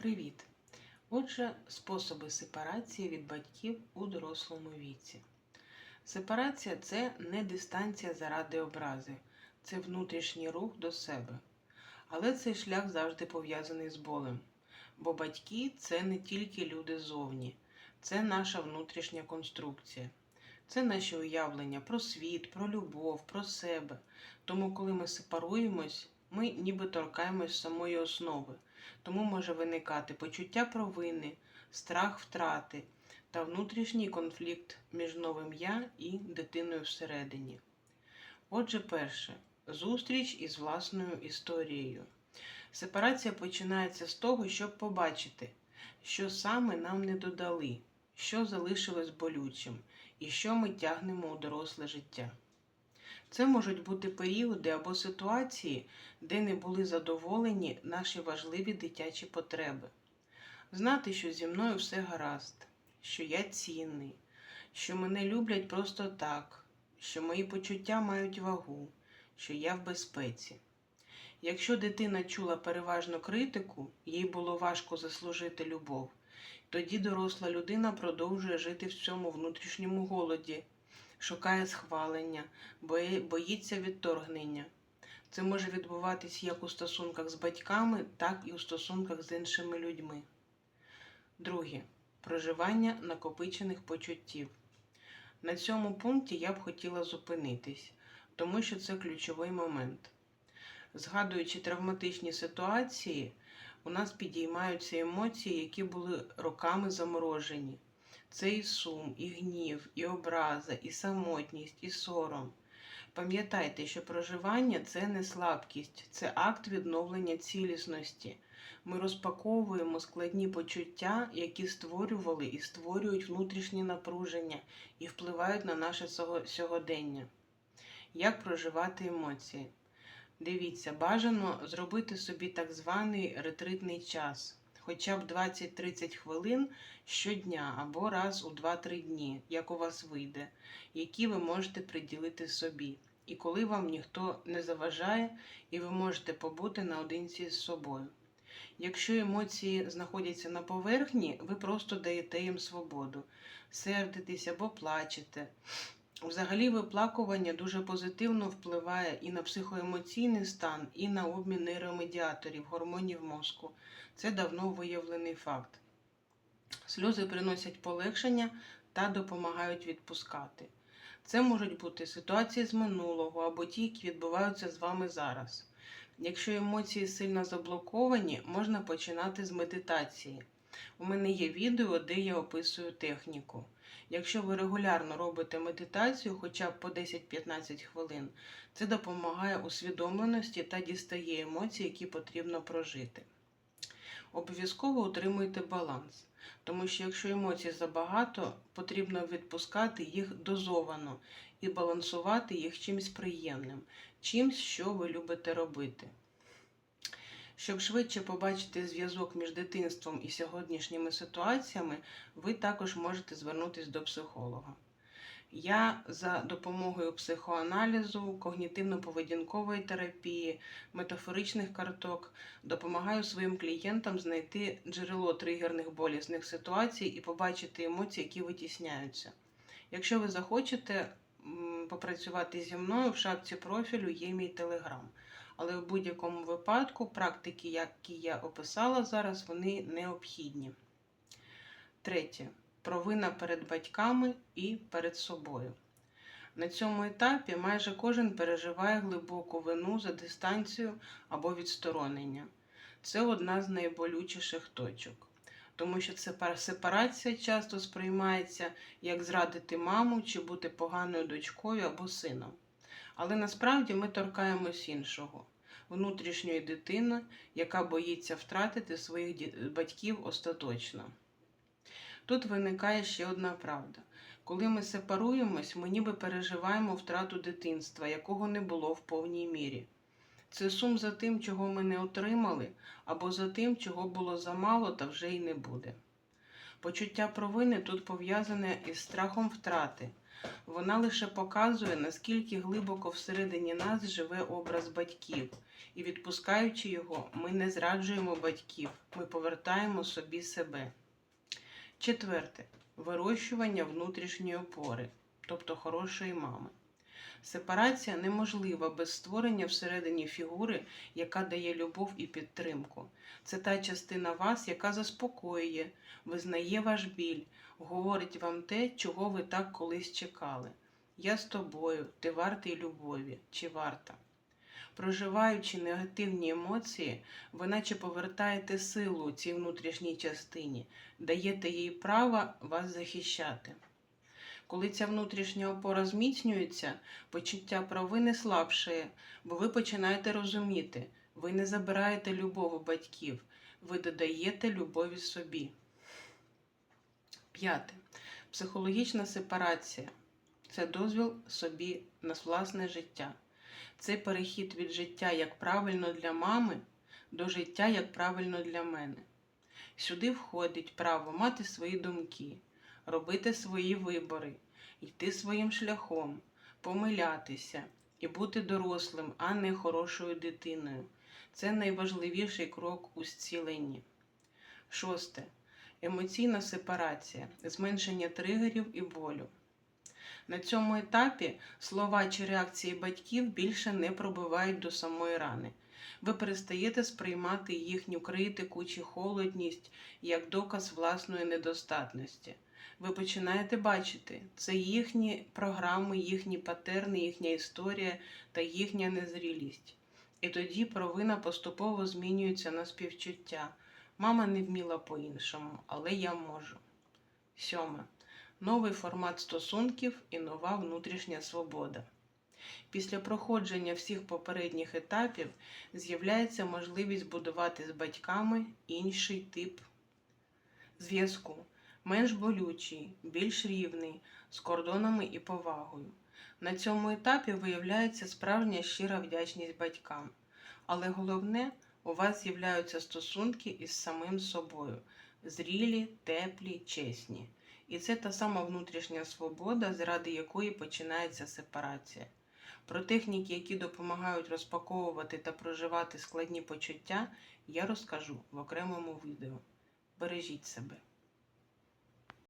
Привіт! Отже, способи сепарації від батьків у дорослому віці. Сепарація це не дистанція заради образи, це внутрішній рух до себе. Але цей шлях завжди пов'язаний з болем. Бо батьки це не тільки люди зовні, це наша внутрішня конструкція. Це наші уявлення про світ, про любов, про себе. Тому, коли ми сепаруємось, ми ніби торкаємось самої основи. Тому може виникати почуття провини, страх втрати та внутрішній конфлікт між новим я і дитиною всередині. Отже, перше зустріч із власною історією. Сепарація починається з того, щоб побачити, що саме нам не додали, що залишилось болючим і що ми тягнемо у доросле життя. Це можуть бути періоди або ситуації, де не були задоволені наші важливі дитячі потреби. Знати, що зі мною все гаразд, що я цінний, що мене люблять просто так, що мої почуття мають вагу, що я в безпеці. Якщо дитина чула переважно критику, їй було важко заслужити любов, тоді доросла людина продовжує жити в цьому внутрішньому голоді, шукає схвалення, боїться відторгнення. Це може відбуватись як у стосунках з батьками, так і у стосунках з іншими людьми. Друге. Проживання накопичених почуттів. На цьому пункті я б хотіла зупинитись, тому що це ключовий момент. Згадуючи травматичні ситуації, у нас підіймаються емоції, які були роками заморожені. Це і сум, і гнів, і образа, і самотність, і сором. Пам'ятайте, що проживання це не слабкість, це акт відновлення цілісності. Ми розпаковуємо складні почуття, які створювали і створюють внутрішнє напруження і впливають на наше сьогодення. Як проживати емоції? Дивіться, бажано зробити собі так званий ретритний час, хоча б 20-30 хвилин щодня або раз у 2-3 дні, як у вас вийде, які ви можете приділити собі. І коли вам ніхто не заважає, і ви можете побути наодинці з собою. Якщо емоції знаходяться на поверхні, ви просто даєте їм свободу, сердитесь або плачете. Взагалі, виплакування дуже позитивно впливає і на психоемоційний стан, і на обмін нейромедіаторів, гормонів мозку. Це давно виявлений факт. Сльози приносять полегшення та допомагають відпускати. Це можуть бути ситуації з минулого або ті, які відбуваються з вами зараз. Якщо емоції сильно заблоковані, можна починати з медитації. У мене є відео, де я описую техніку. Якщо ви регулярно робите медитацію, хоча б по 10-15 хвилин, це допомагає усвідомленості та дістає емоції, які потрібно прожити. Обов'язково утримуйте баланс, тому що якщо емоцій забагато, потрібно відпускати їх дозовано і балансувати їх чимось приємним, чимось, що ви любите робити. Щоб швидше побачити зв'язок між дитинством і сьогоднішніми ситуаціями, ви також можете звернутися до психолога. Я за допомогою психоаналізу, когнітивно-поведінкової терапії, метафоричних карток допомагаю своїм клієнтам знайти джерело тригерних болісних ситуацій і побачити емоції, які витісняються. Якщо ви захочете попрацювати зі мною, в шапці профілю є мій телеграм. Але в будь-якому випадку практики, які я описала зараз, вони необхідні. Третє. Провина перед батьками і перед собою. На цьому етапі майже кожен переживає глибоку вину за дистанцію або відсторонення. Це одна з найболючіших точок, тому що сепарація часто сприймається як зрадити маму чи бути поганою дочкою або сином. Але насправді ми торкаємось іншого внутрішньої дитини, яка боїться втратити своїх батьків остаточно. Тут виникає ще одна правда. Коли ми сепаруємось, ми ніби переживаємо втрату дитинства, якого не було в повній мірі. Це сум за тим, чого ми не отримали, або за тим, чого було замало та вже й не буде. Почуття провини тут пов'язане із страхом втрати, Вона лише показує, наскільки глибоко всередині нас живе образ батьків, і відпускаючи його, ми не зраджуємо батьків, ми повертаємо собі себе. Четверте вирощування внутрішньої опори, тобто хорошої мами. Сепарація неможлива без створення всередині фігури, яка дає любов і підтримку. Це та частина вас, яка заспокоює, визнає ваш біль, говорить вам те, чого ви так колись чекали. Я з тобою, ти вартий любові чи варта. Проживаючи негативні емоції, ви наче повертаєте силу цій внутрішній частині, даєте їй право вас захищати. Коли ця внутрішня опора зміцнюється, почуття провини слабшає, бо ви починаєте розуміти, ви не забираєте любов у батьків, ви додаєте любові собі. П'яте. Психологічна сепарація це дозвіл собі на власне життя. Це перехід від життя як правильно для мами до життя як правильно для мене. Сюди входить право мати свої думки, робити свої вибори, йти своїм шляхом, помилятися і бути дорослим, а не хорошою дитиною. Це найважливіший крок у зціленні. Шосте. Емоційна сепарація, зменшення тригерів і болю. На цьому етапі слова чи реакції батьків більше не пробивають до самої рани. Ви перестаєте сприймати їхню критику чи холодність як доказ власної недостатності. Ви починаєте бачити, це їхні програми, їхні патерни, їхня історія та їхня незрілість. І тоді провина поступово змінюється на співчуття. Мама не вміла по-іншому, але я можу. Сьоме. Новий формат стосунків і нова внутрішня свобода. Після проходження всіх попередніх етапів з'являється можливість будувати з батьками інший тип зв'язку, менш болючий, більш рівний, з кордонами і повагою. На цьому етапі виявляється справжня щира вдячність батькам. Але головне, у вас з'являються стосунки із самим собою зрілі, теплі, чесні. І це та сама внутрішня свобода, заради якої починається сепарація. Про техніки, які допомагають розпаковувати та проживати складні почуття, я розкажу в окремому відео. Бережіть себе.